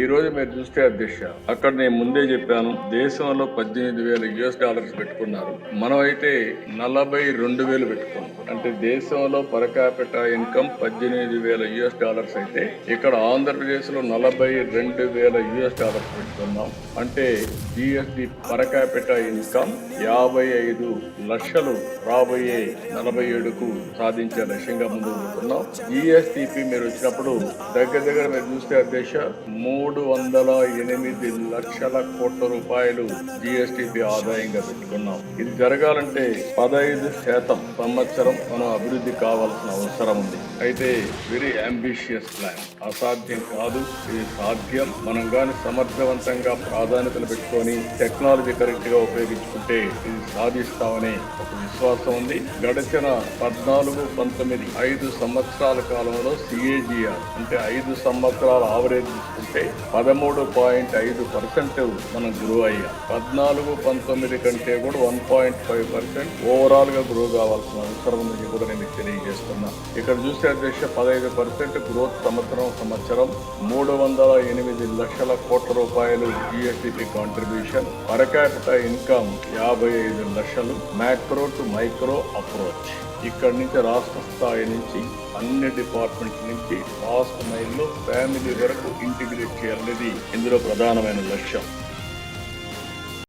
ఈరోజు మీరు చూస్తే అధ్యక్ష అక్కడ నేను ముందే చెప్పాను దేశంలో పద్దెనిమిది వేల యుఎస్ డాలర్స్ పెట్టుకున్నారు. మనం అయితే నలభై రెండు వేలు పెట్టుకున్నాం. అంటే దేశంలో పరకాపిట ఇన్కమ్ పద్దెనిమిది వేల యుఎస్ డాలర్స్ అయితే ఇక్కడ ఆంధ్రప్రదేశ్లో నలభై రెండు వేల యుఎస్ డాలర్స్ పెట్టుకున్నాం. అంటే జిఎస్టి పరకాపిట ఇన్కమ్ యాభై ఐదు లక్షలు రాబోయే నలభై ఏడుకు సాధించే లక్ష్యంగా ముందుకు పోతున్నాం జిఎస్టిపి మీరు వచ్చినప్పుడు దగ్గర దగ్గర మీరు చూస్తే అధ్యక్ష మూడు మూడు వందల ఎనిమిది లక్షల కోట్ల రూపాయలు జిఎస్టిపి ఆదాయంగా పెట్టుకున్నాం. ఇది జరగాలంటే పదహైదు శాతం సంవత్సరం మనం అభివృద్ధి కావాల్సిన అవసరం ఉంది. అయితే వెరీ అంబిషియస్ ప్లాన్. అసాధ్యం కాదు ఇది సాధ్యం. మనం గాని సమర్థవంతంగా ప్రాధాన్యతలు పెట్టుకొని టెక్నాలజీ కరెక్ట్గా ఉపయోగించుకుంటే ఇది సాధిస్తామని ఒక విశ్వాసం ఉంది. గడిచిన పద్నాలుగు పంతొమ్మిది ఐదు సంవత్సరాల కాలంలో సిఏజిఆర్ అంటే ఐదు సంవత్సరాల ఆవరేజ్ తీసుకుంటే పదమూడు పాయింట్ ఐదు పర్సెంట్ మనం గ్రో అయ్యాం. పద్నాలుగు పంతొమ్మిది కంటే కూడా వన్ పాయింట్ ఫైవ్ పర్సెంట్ ఓవరాల్గా గ్రో కావాల్సిన అవసరం ఉందని కూడా నేను తెలియజేస్తున్నా. ఇక్కడ చూస్తే అధ్యక్ష పదహైదు పర్సెంట్ గ్రోత్ సంవత్సరం సంవత్సరం మూడు వందల ఎనిమిది లక్షల కోట్ల రూపాయలు జిఎస్టి కాంట్రిబ్యూషన్ పరకాపిట ఇన్కమ్ యాభై ఐదు లక్షలు మ్యాక్రో టు మైక్రో అప్రోచ్ ఇక్కడి నుంచి రాష్ట్ర స్థాయి నుంచి అన్ని డిపార్ట్మెంట్స్ నుంచి లాస్ట్ మైల్లో ఫ్యామిలీ వరకు ఇంటిగ్రేట్ చేయాలనేది ఇందులో ప్రధానమైన లక్ష్యం.